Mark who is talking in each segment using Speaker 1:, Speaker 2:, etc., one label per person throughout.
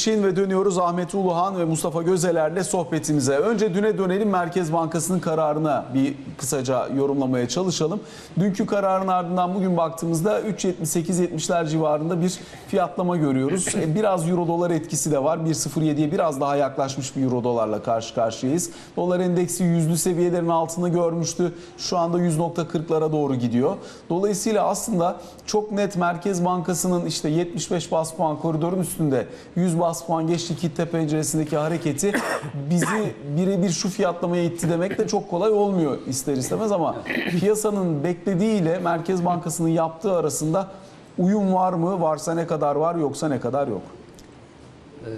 Speaker 1: için ve dönüyoruz Ahmet Uluhan ve Mustafa Gözeler'le sohbetimize. Önce düne dönelim Merkez Bankası'nın kararına bir kısaca yorumlamaya çalışalım. Dünkü kararın ardından bugün baktığımızda 3.78-70'ler civarında bir fiyatlama görüyoruz. E, Biraz euro dolar etkisi de var. 1.07'ye biraz daha yaklaşmış bir euro dolarla karşı karşıyayız. Dolar endeksi yüzlü seviyelerin altını görmüştü. Şu anda 100.40'lara doğru gidiyor. Dolayısıyla aslında çok net Merkez Bankası'nın işte 75 bas puan koridorun üstünde 100 bas puan geçti kitle penceresindeki hareketi bizi birebir şu fiyatlamaya itti demek de çok kolay olmuyor ister istemez ama piyasanın beklediğiyle Merkez Bankası'nın yaptığı arasında uyum var mı? Varsa ne kadar var yoksa ne kadar yok?
Speaker 2: Ee,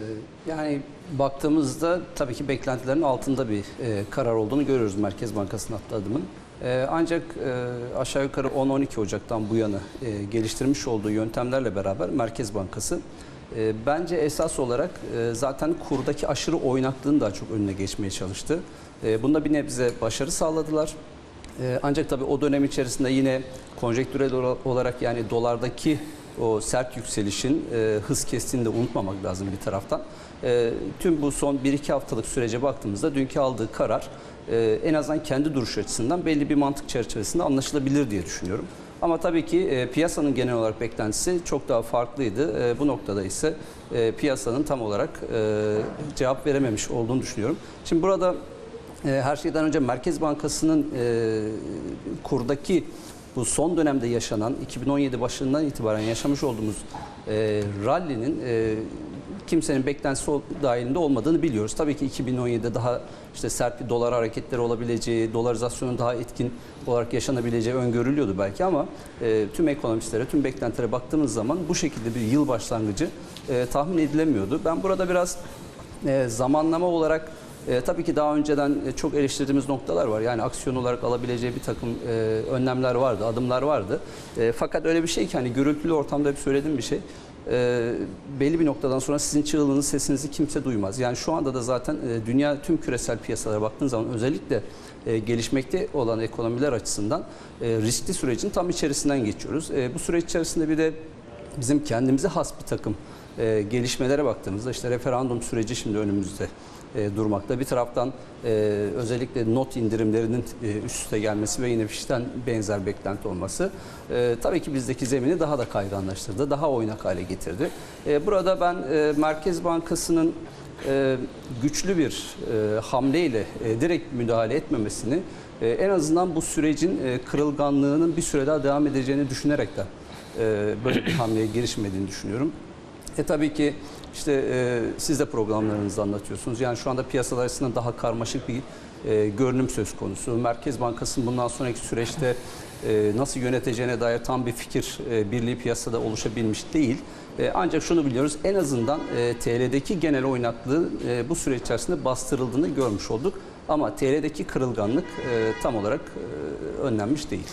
Speaker 2: Yani baktığımızda tabii ki beklentilerin altında bir e, karar olduğunu görüyoruz Merkez Bankası'nın attığı adımın. E, ancak e, aşağı yukarı 10-12 Ocak'tan bu yana e, geliştirmiş olduğu yöntemlerle beraber Merkez Bankası e, bence esas olarak e, zaten kurdaki aşırı oynaklığın daha çok önüne geçmeye çalıştı. E, bunda bir nebze başarı sağladılar. Ee, Ancak tabii o dönem içerisinde yine konjektürel olarak yani dolardaki o sert yükselişin e, hız kestiğini de unutmamak lazım bir taraftan. E, tüm bu son 1-2 haftalık sürece baktığımızda dünkü aldığı karar e, en azından kendi duruş açısından belli bir mantık çerçevesinde anlaşılabilir diye düşünüyorum. Ama tabii ki e, piyasanın genel olarak beklentisi çok daha farklıydı. E, bu noktada ise e, piyasanın tam olarak e, cevap verememiş olduğunu düşünüyorum. Şimdi burada e, Her şeyden önce Merkez Bankası'nın e, kurdaki bu son dönemde yaşanan 2017 başından itibaren yaşamış olduğumuz e, rally'nin e, kimsenin beklentisi dahilinde olmadığını biliyoruz. Tabii ki 2017'de daha işte sert bir dolar hareketleri olabileceği, dolarizasyonun daha etkin olarak yaşanabileceği öngörülüyordu belki ama e, tüm ekonomistlere, tüm beklentilere baktığımız zaman bu şekilde bir yıl başlangıcı e, tahmin edilemiyordu. Ben burada biraz e, zamanlama olarak e, tabii ki daha önceden e, çok eleştirdiğimiz noktalar var. Yani aksiyon olarak alabileceği bir takım e, önlemler vardı, adımlar vardı. E, fakat öyle bir şey ki hani gürültülü ortamda hep söylediğim bir şey. E, belli bir noktadan sonra sizin çığlığınız, sesinizi kimse duymaz. Yani şu anda da zaten e, dünya tüm küresel piyasalara baktığın zaman özellikle e, gelişmekte olan ekonomiler açısından e, riskli sürecin tam içerisinden geçiyoruz. E, bu süreç içerisinde bir de bizim kendimize has bir takım e, gelişmelere baktığımızda işte referandum süreci şimdi önümüzde e, durmakta. Bir taraftan e, özellikle not indirimlerinin e, üst üste gelmesi ve yine fişten benzer beklenti olması e, tabii ki bizdeki zemini daha da kayganlaştırdı, daha oynak hale getirdi. E, burada ben e, Merkez Bankası'nın e, güçlü bir e, hamleyle e, direkt müdahale etmemesini e, en azından bu sürecin e, kırılganlığının bir süre daha devam edeceğini düşünerekten e, böyle bir hamleye girişmediğini düşünüyorum. E tabii ki işte e, siz de programlarınızda anlatıyorsunuz. Yani şu anda piyasalar açısından daha karmaşık bir e, görünüm söz konusu. Merkez Bankası'nın bundan sonraki süreçte e, nasıl yöneteceğine dair tam bir fikir e, birliği piyasada oluşabilmiş değil. E, ancak şunu biliyoruz en azından e, TL'deki genel oynaklığı e, bu süreç içerisinde bastırıldığını görmüş olduk. Ama TL'deki kırılganlık e, tam olarak e, önlenmiş değil.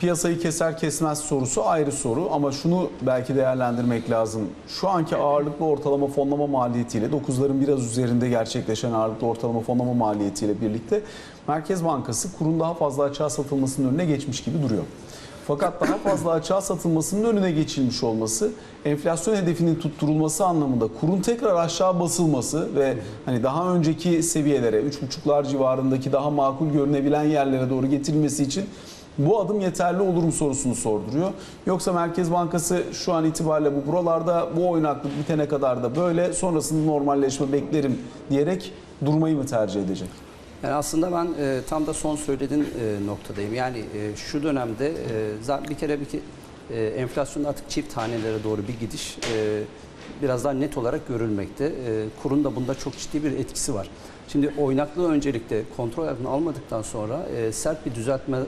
Speaker 1: Piyasayı keser kesmez sorusu ayrı soru ama şunu belki değerlendirmek lazım. Şu anki ağırlıklı ortalama fonlama maliyetiyle 9'ların biraz üzerinde gerçekleşen ağırlıklı ortalama fonlama maliyetiyle birlikte Merkez Bankası kurun daha fazla açığa satılmasının önüne geçmiş gibi duruyor. Fakat daha fazla açığa satılmasının önüne geçilmiş olması enflasyon hedefinin tutturulması anlamında kurun tekrar aşağı basılması ve hani daha önceki seviyelere 3,5'lar civarındaki daha makul görünebilen yerlere doğru getirilmesi için bu adım yeterli olur mu sorusunu sorduruyor. Yoksa Merkez Bankası şu an itibariyle bu buralarda bu oynaklık bitene kadar da böyle sonrasında normalleşme beklerim diyerek durmayı mı tercih edecek?
Speaker 2: Yani aslında ben e, tam da son söylediğin e, noktadayım. Yani e, şu dönemde e, bir kere bir ki, e, enflasyonda artık çift hanelere doğru bir gidiş e, biraz daha net olarak görülmekte. E, kurun da bunda çok ciddi bir etkisi var. Şimdi oynaklığı öncelikle kontrol altına almadıktan sonra e, sert bir düzeltme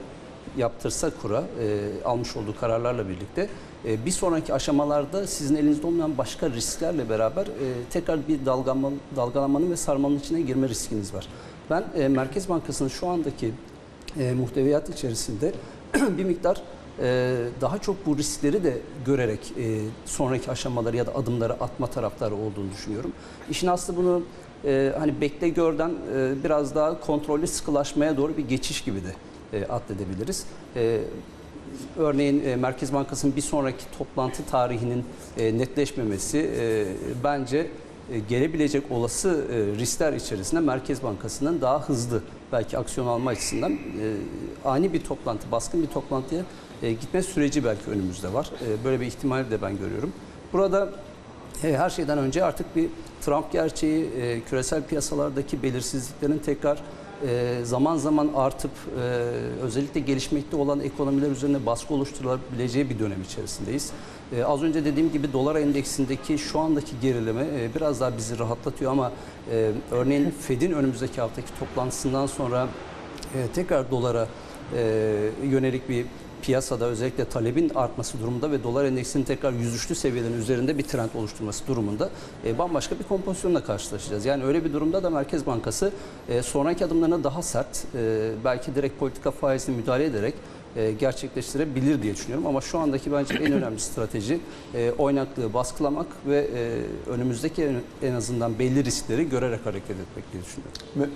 Speaker 2: yaptırsa kura e, almış olduğu kararlarla birlikte e, bir sonraki aşamalarda sizin elinizde olmayan başka risklerle beraber e, tekrar bir dalgalanma, dalgalanmanın ve sarmanın içine girme riskiniz var. Ben e, Merkez Bankası'nın şu andaki e, muhteviyat içerisinde bir miktar e, daha çok bu riskleri de görerek e, sonraki aşamaları ya da adımları atma taraftarı olduğunu düşünüyorum. İşin aslı bunu e, hani bekle görden e, biraz daha kontrollü sıkılaşmaya doğru bir geçiş gibi de e, atledebiliriz. E, örneğin e, Merkez Bankası'nın bir sonraki toplantı tarihinin e, netleşmemesi e, bence e, gelebilecek olası e, riskler içerisinde Merkez Bankası'nın daha hızlı belki aksiyon alma açısından e, ani bir toplantı, baskın bir toplantıya e, gitme süreci belki önümüzde var. E, Böyle bir ihtimali de ben görüyorum. Burada her şeyden önce artık bir Trump gerçeği, e, küresel piyasalardaki belirsizliklerin tekrar e, zaman zaman artıp e, özellikle gelişmekte olan ekonomiler üzerine baskı oluşturulabileceği bir dönem içerisindeyiz. E, az önce dediğim gibi dolar endeksindeki şu andaki gerileme e, biraz daha bizi rahatlatıyor ama e, örneğin Fed'in önümüzdeki haftaki toplantısından sonra e, tekrar dolara e, yönelik bir piyasada özellikle talebin artması durumunda ve dolar endeksinin tekrar yüzüstü seviyelerin üzerinde bir trend oluşturması durumunda e, bambaşka bir kompozisyonla karşılaşacağız. Yani öyle bir durumda da Merkez Bankası e, sonraki adımlarını daha sert, e, belki direkt politika faizine müdahale ederek e, gerçekleştirebilir diye düşünüyorum. Ama şu andaki bence en önemli strateji e, oynaklığı baskılamak ve e, önümüzdeki en, en azından belli riskleri görerek hareket etmek diye düşünüyorum.